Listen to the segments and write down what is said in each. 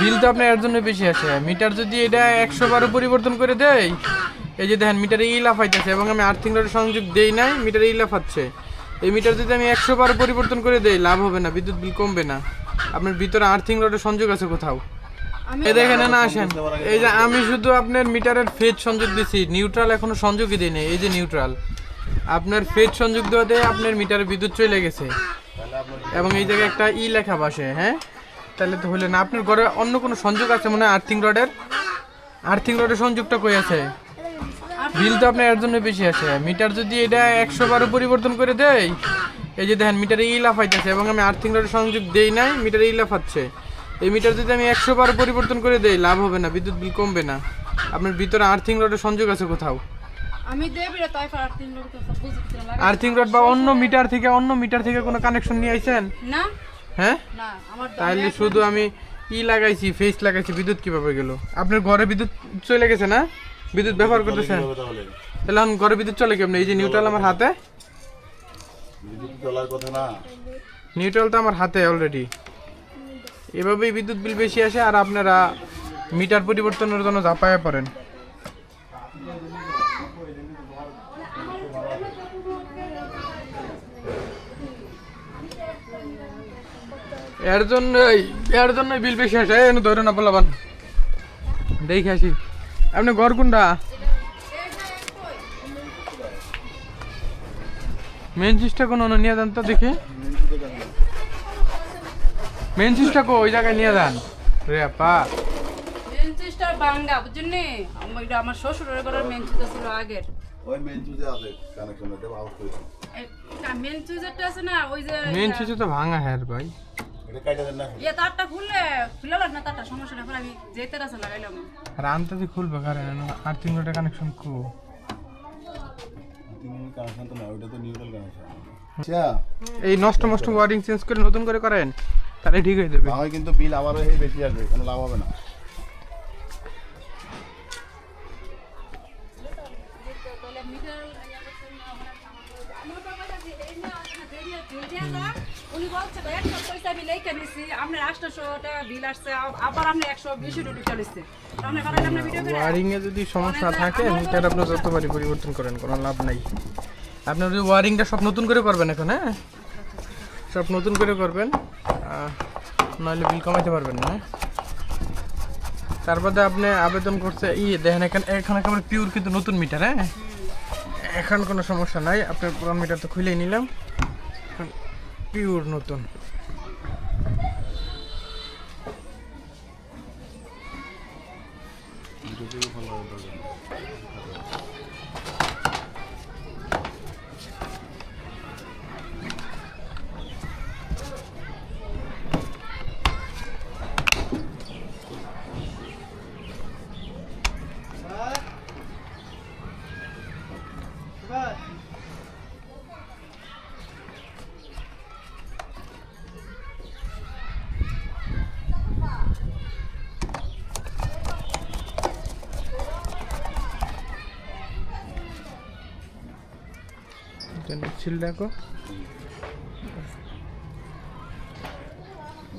বিল তো আপনার এর জন্য বেশি আসে মিটার যদি এটা একশো বারো পরিবর্তন করে দেয় এই যে দেখেন মিটারে ই লাফাইতেছে এবং আমি আর্থিং রডের সংযোগ দেই নাই মিটারে ই লাফাচ্ছে। এই মিটার যদি আমি একশো বারো পরিবর্তন করে দেই লাভ হবে না বিদ্যুৎ বিল কমবে না। আপনার ভিতরে আর্থিং রডের সংযোগ আছে কোথাও? এই দেখেন না আসেন। এই যে আমি শুধু আপনার মিটারের ফেজ সংযোগ দিছি নিউট্রাল এখনও সংযোগই দিই এই যে নিউট্রাল আপনার ফেজ সংযোগ দেওয়াতে আপনার মিটারে বিদ্যুৎ চলে গেছে। এবং এই জায়গায় একটা ই লেখা বসে হ্যাঁ? তাহলে তো হলে না। আপনার ঘরে অন্য কোনো সংযোগ আছে মনে হয় আর্থিং রডের? আর্থিং রডের সংযোগটা কই আছে? বিল তো আপনার এর জন্য বেশি আছে। মিটার যদি এটা একশো বারো পরিবর্তন করে দেয় এই যে দেখেন মিটারে ই লাফাইতেছে এবং আমি আর্থিং রডের সংযোগ দেই নাই মিটারে ই লাফাচ্ছে। এই মিটার যদি আমি একশো বারো পরিবর্তন করে দেই লাভ হবে না বিদ্যুৎ বিল কমবে না। আপনার ভিতরে আর্থিং রডের সংযোগ আছে কোথাও? আমি দেবি রে তাই ফার তিন তো সব বুঝতে লাগা আর্থিং রড বা অন্য মিটার থেকে অন্য মিটার থেকে কোনো কানেকশন নিয়ে আইছেন? না। হ্যাঁ? তাহলে শুধু আমি ই লাগাইছি ফেস লাগাইছি বিদ্যুৎ কীভাবে গেল? আপনার ঘরে বিদ্যুৎ চলে গেছে না? বিদ্যুৎ ব্যবহার করতেছেন? তাহলে? এখন ঘরে বিদ্যুৎ চলে কেমন? এই যে নিউট্রাল আমার হাতে? বিদ্যুৎ চলার কথা না। নিউট্রাল তো আমার হাতে অলরেডি এভাবেই বিদ্যুৎ বিল বেশি আসে আর আপনারা মিটার পরিবর্তনের জন্য ঝাঁপায় পড়েন। এর জন্যই এর জন্যই বিল বেশি আসে। এনে ধরে না বলাবান দেখে আসি। আপনি ঘর কোনটা? মেন সুইচটা কোন নিয়ে যান তো দেখি। মেন সুইচটা কো ওই জায়গায় নিয়ে যান। রে আপা। মেন সুইচটা ভাঙ্গা বুঝছেন আমার শ্বশুরের ঘরের মেন সুইচ ছিল আগের। ওই মেন চুজে আছে কানেকশন এটা আউট করে। মেন সুইচটা আছে না ওই যে মেন সুইচ তো ভাঙা হ্যাঁ ভাই। ইয়ে তারটা খুললে খুলে না তারটা সমস্যা না আমি যেতে আছে লাগাইলাম আর আনতে খুলবে কারণ আর তিন ঘণ্টা কানেকশন কো। কানেকশন তো না ওটা তো নিউট্রাল কানেকশন আচ্ছা এই নষ্ট নষ্ট ওয়ারিং চেঞ্জ করে নতুন করে করেন তাহলে ঠিক হয়ে যাবে। হয় কিন্তু বিল আবারও এই বেশি আসবে কোনো লাভ হবে না। উনি বলছে একশো পয়সা আমি লেখা নিছি আপনার আটশোশো টাকা বিল আসছে আবার আপনি একশো বিশ রুটি চলেছে আপনি পাঠালে আপনার ভিডিও করে ওয়ারিং এ যদি সমস্যা থাকে মিটার আপনি যতবারই পরিবর্তন করেন কোনো লাভ নাই। আপনার ওই ওয়ারিংটা সব নতুন করে করবেন এখন হ্যাঁ? সব নতুন করে করবেন নইলে বিল কমাইতে পারবেন না হ্যাঁ? তার আপনি আবেদন করছে ই দেখেন এখানে এখানে পিওর কিন্তু নতুন মিটার হ্যাঁ? এখন কোনো সমস্যা নাই। আপনার পুরান মিটার তো খুলেই নিলাম। পিওর নতুন।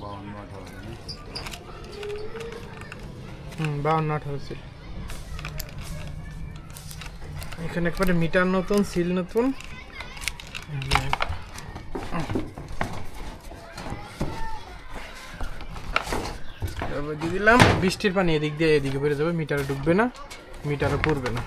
বাউন্ন হুম, বাউন্ন, আঠারো ছিল এখানে একবারে মিটার নতুন, সিল নতুন। তারপর দিয়ে দিলাম, বৃষ্টির পানি এদিক দিয়ে এদিকে বেড়ে যাবে, মিটারে ঢুকবে না, মিটারে পড়বে না।